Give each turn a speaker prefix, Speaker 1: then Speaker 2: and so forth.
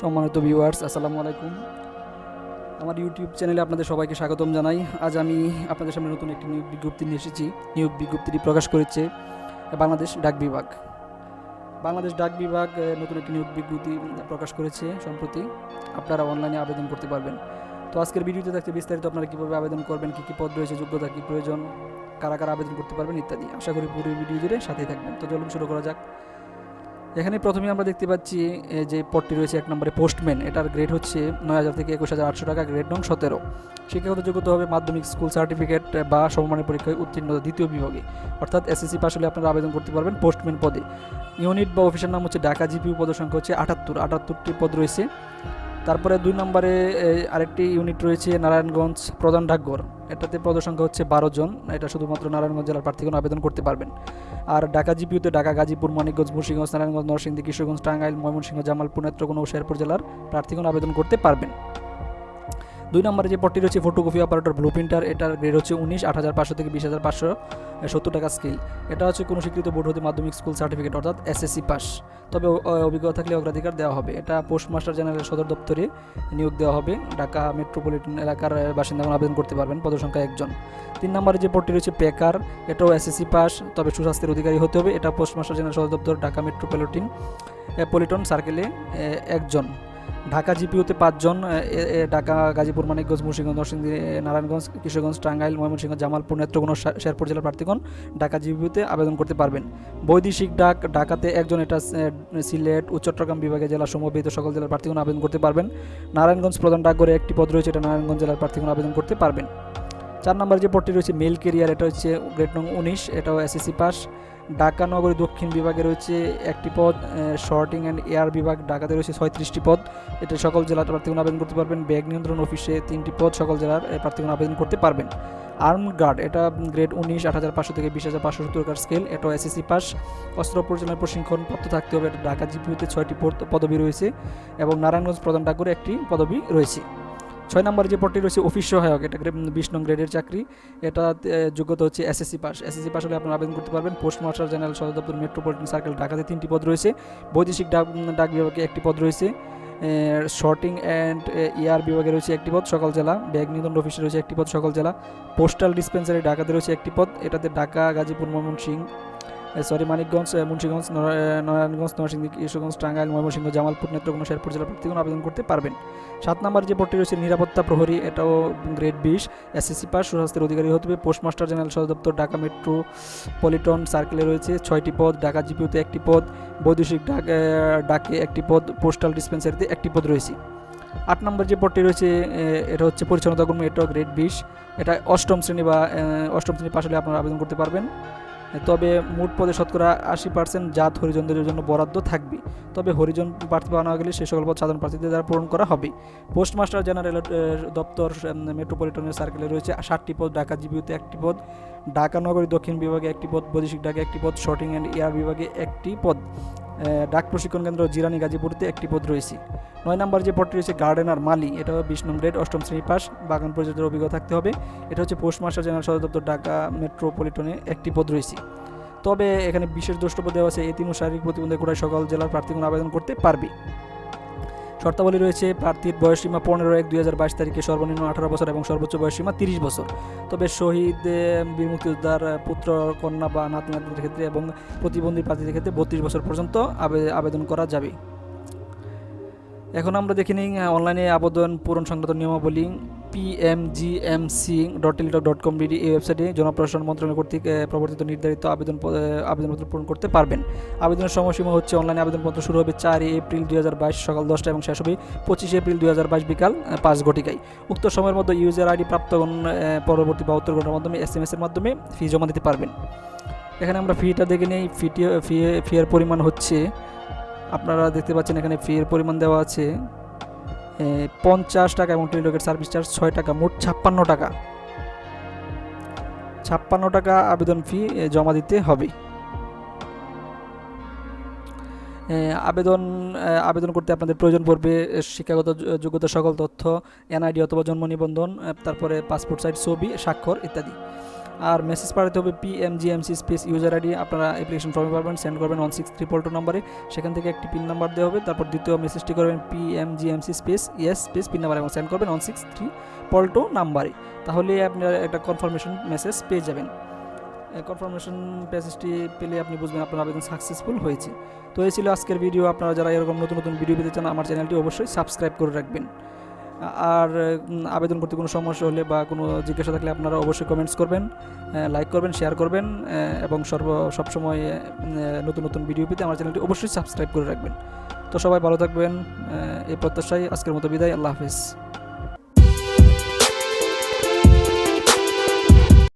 Speaker 1: সম্মানিত ভিউয়ার্স আসসালামু আলাইকুম। আমার ইউটিউব চ্যানেলে আপনাদের সবাইকে স্বাগতম জানাই। আজ আমি আপনাদের সামনে নতুন একটি নিয়োগ বিজ্ঞপ্তি নিয়ে এসেছি। নিয়োগ বিজ্ঞপ্তিটি প্রকাশ করেছে বাংলাদেশ ডাক বিভাগ। বাংলাদেশ ডাক বিভাগ নতুন একটি নিয়োগ বিজ্ঞপ্তি প্রকাশ করেছে সম্প্রতি। আপনারা অনলাইনে আবেদন করতে পারবেন। তো আজকের ভিডিওতে থাকছে বিস্তারিত আপনারা কীভাবে আবেদন করবেন, কী কী পদ রয়েছে, যোগ্যতা, কী প্রয়োজন, কারা কারা আবেদন করতে পারবেন ইত্যাদি। আশা করি পুরো ভিডিও জুড়ে সাথেই থাকবেন। তো চলুন শুরু করা যাক। এখানে প্রথমে আমরা দেখতে পাচ্ছি যে পদটি রয়েছে এক নম্বরে পোস্টম্যান। এটার গ্রেড হচ্ছে নয় হাজার থেকে একুশ হাজার আটশো টাকা গ্রেড নং সতেরো। শিক্ষাগত যোগ্যতা হবে মাধ্যমিক স্কুল সার্টিফিকেট বা সমমানের পরীক্ষায় উত্তীর্ণ দ্বিতীয় বিভাগে। অর্থাৎ এসএসসি পাস হলে আপনারা আবেদন করতে পারবেন পোস্টম্যান পদে। ইউনিট বা অফিসের নাম হচ্ছে ঢাকা জিপিউ, পদের সংখ্যা হচ্ছে আটাত্তর। আটাত্তরটি পদ রয়েছে। তারপরে দুই নম্বরে আরেকটি ইউনিট রয়েছে নারায়ণগঞ্জ প্রধান ডাকঘর এটাতে পদসংখ্যা হচ্ছে বারো জন। এটা শুধুমাত্র নারায়ণগঞ্জ জেলার প্রার্থীগণ আবেদন করতে পারবেন। আর ঢাকা জিপিউতে ঢাকা, গাজীপুর মানিকগঞ্জ মুন্সিগঞ্জ, নারায়ণগঞ্জ, নরসিংদী, কিশোরগঞ্জ, টাঙ্গাইল, ময়মনসিংহ, জামালপুর, নেত্রকোনা ও শেরপুর জেলার প্রার্থীগণ আবেদন করতে পারবেন। দুই নম্বরে যে পদটি রয়েছে ফটোকপি অপারেটর ব্লু প্রিন্টার এটার গ্রেড হচ্ছে উনিশ, আট হাজার পাঁচশো থেকে বিশ হাজার পাঁচশো সত্তর টাকা স্কিল এটা হচ্ছে কোনো স্বীকৃত বোর্ড হতে মাধ্যমিক স্কুল সার্টিফিকেট অর্থাৎ এসএসসি পাস তবে অভিজ্ঞতা থাকলে অগ্রাধিকার দেওয়া হবে। এটা পোস্টমাস্টার জেনারেল সদর দপ্তরে নিয়োগ দেওয়া হবে। ঢাকা মেট্রোপলিটন এলাকার বাসিন্দাগণ আবেদন করতে পারবেন, পদসংখ্যা একজন। তিন নম্বরে যে পদটি রয়েছে পেকার এটাও এসএসসি পাস তবে সুস্বাস্থ্যের অধিকারী হতে হবে। এটা পোস্টমাস্টার জেনারেল সদর দপ্তর, ঢাকা মেট্রোপলিটন পলিটন সার্কেলে একজন। ঢাকা জিপিওতে পাঁচজন ঢাকা, গাজীপুর মানিকগঞ্জ মুর্শিগঞ্জ নরসিংদী, নারায়ণগঞ্জ, কিশোরগঞ্জ, টাঙ্গাইল, ময়মনসিংহ, জামালপুর, নেত্রকোনা শেরপুর জেলার প্রার্থীগণ ঢাকা জিপিওতে আবেদন করতে পারবেন। বৈদেশিক ডাক, ঢাকাতে একজন এটা সিলেট ও চট্টগ্রাম বিভাগে জেলা সমবেত সকল জেলার প্রার্থীগণ আবেদন করতে পারবেন। নারায়ণগঞ্জ প্রধান ডাকঘরে একটি পদ রয়েছে, এটা নারায়ণগঞ্জ জেলার প্রার্থীগণ আবেদন করতে পারবেন। চার নম্বর যে পদটি রয়েছে মেল কেরিয়ার এটা হচ্ছে গ্রেড নং উনিশ এটাও এসএসসি পাস। ঢাকা নগরী দক্ষিণ বিভাগে রয়েছে একটি পদ শর্টিং অ্যান্ড এয়ার বিভাগ ঢাকাতে রয়েছে ছয়ত্রিশটি পদ। এটা সকল জেলার প্রার্থীগণ আবেদন করতে পারবেন। ব্যাগ নিয়ন্ত্রণ অফিসে তিনটি পদ সকল জেলার এ, প্রার্থীগণ আবেদন করতে পারবেন। আর্ম গার্ড এটা গ্রেড উনিশ আট হাজার পাঁচশো থেকে বিশ হাজার পাঁচশো সত্তর টাকার স্কেল এটাও এসএসসি পাস। অস্ত্র পরিচালনার প্রশিক্ষণ প্রাপ্ত থাকতে হবে। এটা ঢাকা জিপিউতে ছয়টি পদ- পদবি রয়েছে এবং নারায়ণগঞ্জ প্রধান ডাকঘরে একটি পদবি রয়েছে। ছয় নম্বরে যে পদটি রয়েছে অফিস সহায়ক, এটা বিশ নং গ্রেডের চাকরি। এটা যোগ্যতা হচ্ছে এসএসসি পাস। এসএসসি পাস হলে আপনারা আবেদন করতে পারবেন। পোস্ট পোস্টমাস্টার জেনারেল সদর দপ্তর মেট্রোপলিটন সার্কেল, ঢাকাতে তিনটি পদ রয়েছে। বৈদেশিক ডাক ডাক বিভাগে একটি পদ রয়েছে। শর্টিং অ্যান্ড ইয়ার বিভাগে রয়েছে একটি পদ, সকল জেলা। ব্যাগ নিয়ন্ত্রণ অফিসে রয়েছে একটি পদ, সকল জেলা। পোস্টাল ডিসপেন্সারি ঢাকাতে রয়েছে একটি পদ। এটাতে ঢাকা, গাজীপুর, ময়মনসিংহ সরি, মানিকগঞ্জ মুন্সিগঞ্জ নারায়ণগঞ্জ, নরসিংদী, কিশোরগঞ্জ, টাঙ্গাইল, ময়মনসিংহ, জামালপুর, নেত্রকোনা, শেরপুর জেলার প্রার্থীগণ আবেদন করতে পারবেন। সাত নম্বর যে পদটি রয়েছে, নিরাপত্তা প্রহরী, এটাও গ্রেড বিশ, এসএসসি পাস, সুস্বাস্থ্যের অধিকারী হতে হবে। পোস্টমাস্টার জেনারেল সদর দপ্তর ঢাকা মেট্রো পলিটন সার্কেলে রয়েছে ছয়টি পদ, ঢাকা জিপিওতে একটি পদ, বৈদেশিক ডাক ডাকে একটি পদ, পোস্টাল ডিসপেন্সারিতে একটি পদ রয়েছে। আট নম্বর যে পদটি রয়েছে এটা হচ্ছে পরিচ্ছন্নতা কর্মী এটাও গ্রেড বিশ। এটা অষ্টম শ্রেণি বা অষ্টম শ্রেণি পাশ হলে আপনারা আবেদন করতে পারবেন। তবে মোট পদে শতকরা আশি পার্সেন্ট জাত হরিজনদের জন্য বরাদ্দ থাকবে। তবে হরিজন প্রার্থী বানানো গেলে সে সকল পদ সাধারণ প্রার্থীদের দ্বারা পূরণ করা হবে। পোস্টমাস্টার জেনারেল দপ্তর মেট্রোপলিটনের সার্কেলে রয়েছে ষাটটি পদ, ঢাকা জিবিউতে একটি পদ, ঢাকা নগরী দক্ষিণ বিভাগে একটি পদ, বৈদেশিক ঢাকা একটি পদ, শর্টিং অ্যান্ড এয়ার বিভাগে একটি পদ। ডাক প্রশিক্ষণ কেন্দ্র জিরানি গাজীপুরতে একটি পদ রয়েছে। নয় নম্বর যে পদটি রয়েছে গার্ডেনার মালি, এটা বিশ নং গ্রেড অষ্টম শ্রেণি পাস বাগান পরিচর্যার অভিজ্ঞতা থাকতে হবে। এটা হচ্ছে পোস্টমাস্টার জেনারেল সদর দপ্তর ঢাকা মেট্রোপলিটনে একটি পদ রয়েছে। তবে এখানে বিশেষ দ্রষ্টব্য দেওয়া আছে এই তিন শারীরিক প্রতিবন্ধী কোটায় সকল জেলার প্রার্থীগণ আবেদন করতে পারবে। শর্তাবলী রয়েছে, প্রার্থীর বয়সসীমা পনেরো এক দুই হাজার বাইশ তারিখে সর্বনিম্ন আঠারো বছর এবং সর্বোচ্চ বয়সসীমা তিরিশ বছর। তবে শহীদ বীর মুক্তিযোদ্ধার পুত্র, কন্যা বা নাতি নাতনিদের ক্ষেত্রে এবং প্রতিবন্ধী প্রার্থীদের ক্ষেত্রে বত্রিশ বছর পর্যন্ত আবে- আবেদন করা যাবে। এখন আমরা দেখে নিই অনলাইনে আবেদন পূরণ সংক্রান্ত নিয়মাবলী PMGMC dot Teletalk dot com BD এই ওয়েবসাইটে জনপ্রশাসন মন্ত্রণালয় কর্তৃক প্রবর্তিত নির্ধারিত আবেদন আবেদনপত্র পূরণ করতে পারবেন। আবেদনের সময়সীমা হচ্ছে অনলাইনে আবেদনপত্র শুরু হবে চার এপ্রিল দুই হাজার বাইশ সকাল দশটা এবং শেষ হবে পঁচিশে এপ্রিল দুই হাজার বাইশ বিকাল পাঁচ ঘটিকায়। উক্ত সময়ের মধ্যে ইউজার আইডি প্রাপ্ত পরবর্তী বাহাত্তর ঘণ্টার মাধ্যমে এস এম এর মাধ্যমে ফি জমা দিতে পারবেন। এখানে আমরা ফিটা দেখে নিই ফিটি ফি ফি এর পরিমাণ হচ্ছে আপনারা দেখতে পাচ্ছেন এখানে ফি এর পরিমাণ দেওয়া আছে পঞ্চাশ টাকা এবং টেলিটকের সার্ভিস চার্জ ছয় টাকা, মোট ছাপ্পান্ন টাকা। ছাপ্পান্ন টাকা আবেদন ফি জমা দিতে হবে। আবেদন আবেদন করতে আপনাদের প্রয়োজন পড়বে শিক্ষাগত যোগ্যতা সকল তথ্য, এনআইডি অথবা জন্ম নিবন্ধন তারপরে পাসপোর্ট সাইজ ছবি, স্বাক্ষর ইত্যাদি। আর মেসেজ পাঠাতে হবে P M G M C space user ID আপনারা অ্যাপ্লিকেশন ফর্মে পাবেন সেন্ড করবেন ওয়ান সিক্স ট্রিপল টু নাম্বারে সেখান থেকে একটি পিন নাম্বার দেওয়া হবে, তারপর দ্বিতীয় মেসেজটি করবেন P M G M C space yes space pin number এবং সেন্ড করবেন ওয়ান সিক্স থ্রি পল্টো নাম্বারে তাহলে আপনার একটা কনফার্মেশন মেসেজ পেয়ে যাবেন। কনফার্মেশন মেসেজটি পেলে আপনি বুঝবেন আপনার আবেদন সাকসেসফুল হয়েছে। তো এই ছিল আজকের ভিডিও আপনারা যারা এরকম নতুন নতুন ভিডিও পেতে চান, আমার চ্যানেলটি অবশ্যই সাবস্ক্রাইব করে রাখবেন। আর আবেদন করতে কোনো সমস্যা হলে বা কোনো জিজ্ঞাসা থাকলে আপনারা অবশ্যই কমেন্টস করবেন লাইক করবেন শেয়ার করবেন এবং সর্ব সবসময় নতুন নতুন ভিডিও পেতে আমার চ্যানেলটি অবশ্যই সাবস্ক্রাইব করে রাখবেন। তো সবাই ভালো থাকবেন এই প্রত্যাশায় আজকের মতো বিদায়, আল্লাহ হাফেজ।